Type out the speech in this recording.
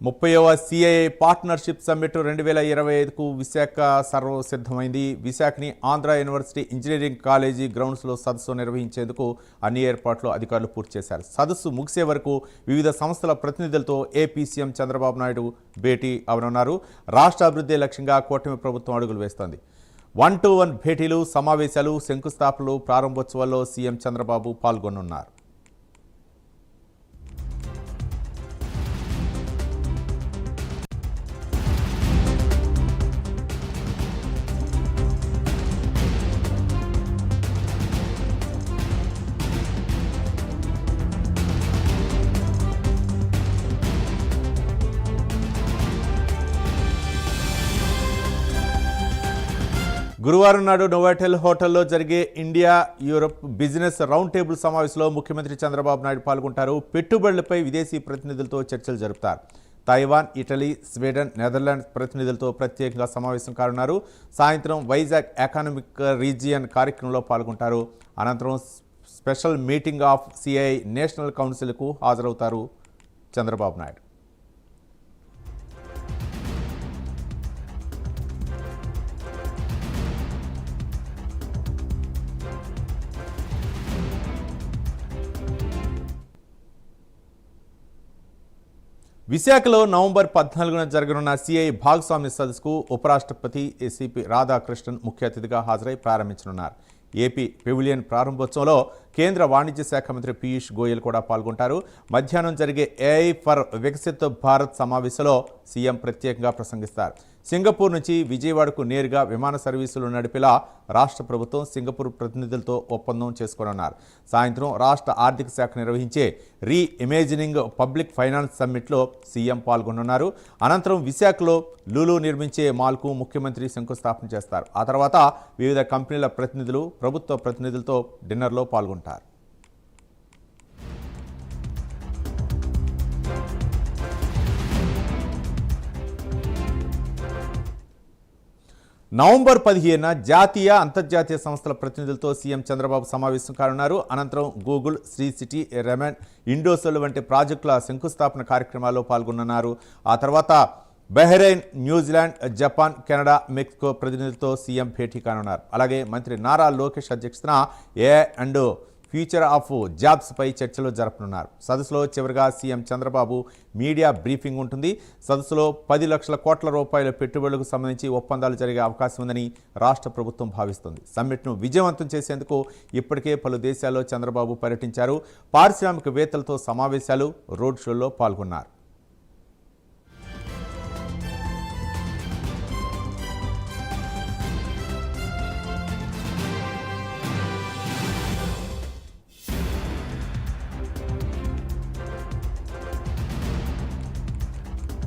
ముప్పైవ CIA partnership summit రెండు వేల ఇరవై ఐదుకు విశాఖ సర్వసిద్ధమైంది. విశాఖని ఆంధ్ర యూనివర్సిటీ ఇంజనీరింగ్ కాలేజీ గ్రౌండ్స్లో సదస్సు నిర్వహించేందుకు అన్ని ఏర్పాట్లు అధికారులు పూర్తి చేశారు. సదస్సు ముగిసే వరకు వివిధ సంస్థల ప్రతినిధులతో ఏపీ సీఎం చంద్రబాబు నాయుడు భేటీ అవనున్నారు. రాష్ట్ర అభివృద్ధి లక్ష్యంగా కూటమి ప్రభుత్వం అడుగులు వేస్తోంది. వన్ టు వన్ భేటీలు సమావేశాలు శంకుస్థాపనలు ప్రారంభోత్సవాల్లో సీఎం చంద్రబాబు పాల్గొనున్నారు. గురువారం నాడు నోవాటెల్ హోటల్లో జరిగే India Europe business round table సమావేశంలో ముఖ్యమంత్రి చంద్రబాబు నాయుడు పాల్గొంటారు. పెట్టుబడులపై విదేశీ ప్రతినిధులతో చర్చలు జరుపుతారు. తైవాన్ ఇటలీ స్వీడన్ నెదర్లాండ్స్ ప్రతినిధులతో ప్రత్యేకంగా సమావేశం కానున్నారు. సాయంత్రం వైజాగ్ ఎకానమిక్ రీజియన్ కార్యక్రమంలో పాల్గొంటారు. అనంతరం special meeting of CI national కౌన్సిల్కు హాజరవుతారు చంద్రబాబు నాయుడు. విశాఖలో నవంబర్ పద్నాలుగున జరగనున్న సిఐ భాగస్వామ్య సదస్సుకు ఉపరాష్ట్రపతి ఏసీపీ రాధాకృష్ణన్ ముఖ్య అతిథిగా హాజరై ప్రారంభించనున్నారు. ఏపీ పెవిలియన్ ప్రారంభోత్సవంలో కేంద్ర వాణిజ్య శాఖ మంత్రి పీయూష్ గోయల్ కూడా పాల్గొంటారు. మధ్యాహ్నం జరిగే ఏఐ ఫర్ వికసిత్ భారత్ సమావేశంలో సీఎం ప్రత్యేకంగా ప్రసంగిస్తారు. సింగపూర్ నుంచి విజయవాడకు నేరుగా విమాన సర్వీసులు నడిపేలా రాష్ట్ర ప్రభుత్వం సింగపూర్ ప్రతినిధులతో ఒప్పందం చేసుకోనున్నారు. సాయంత్రం రాష్ట్ర ఆర్థిక శాఖ నిర్వహించే రీ ఇమేజినింగ్ పబ్లిక్ ఫైనాన్స్ సమ్మిట్లో సీఎం పాల్గొనున్నారు అనంతరం విశాఖలో లూలు నిర్మించే మాల్కు ముఖ్యమంత్రి శంకుస్థాపన చేస్తారు. ఆ తర్వాత వివిధ కంపెనీల ప్రతినిధులు ప్రభుత్వ ప్రతినిధులతో డిన్నర్లో పాల్గొంటారు. నవంబర్ పదిహేన జాతీయ అంతర్జాతీయ సంస్థల ప్రతినిధులతో సీఎం చంద్రబాబు సమావేశం కానున్నారు. అనంతరం గూగుల్ శ్రీ సిటీ రెమెన్ ఇండోసెల్ వంటి ప్రాజెక్టుల శంకుస్థాపన కార్యక్రమాల్లో పాల్గొనున్నారు ఆ తర్వాత Bahrain New Zealand Japan Canada Mexico ప్రతినిధులతో సీఎం భేటీ కానున్నారు. అలాగే మంత్రి నారా లోకేష్ అధ్యక్షతన ఏ అండ్ ఫ్యూచర్ ఆఫ్ జాబ్స్పై చర్చలు జరపనున్నారు. సదస్సులో చివరిగా సీఎం చంద్రబాబు మీడియా బ్రీఫింగ్ ఉంటుంది. సదస్సులో పది లక్షల కోట్ల రూపాయల పెట్టుబడులకు సంబంధించి ఒప్పందాలు జరిగే అవకాశం ఉందని రాష్ట్ర ప్రభుత్వం భావిస్తుంది. సమ్మిట్ను విజయవంతం చేసేందుకు ఇప్పటికే పలు దేశాల్లో చంద్రబాబు పర్యటించారు. పారిశ్రామికవేత్తలతో సమావేశాలు రోడ్ షోల్లో పాల్గొన్నారు.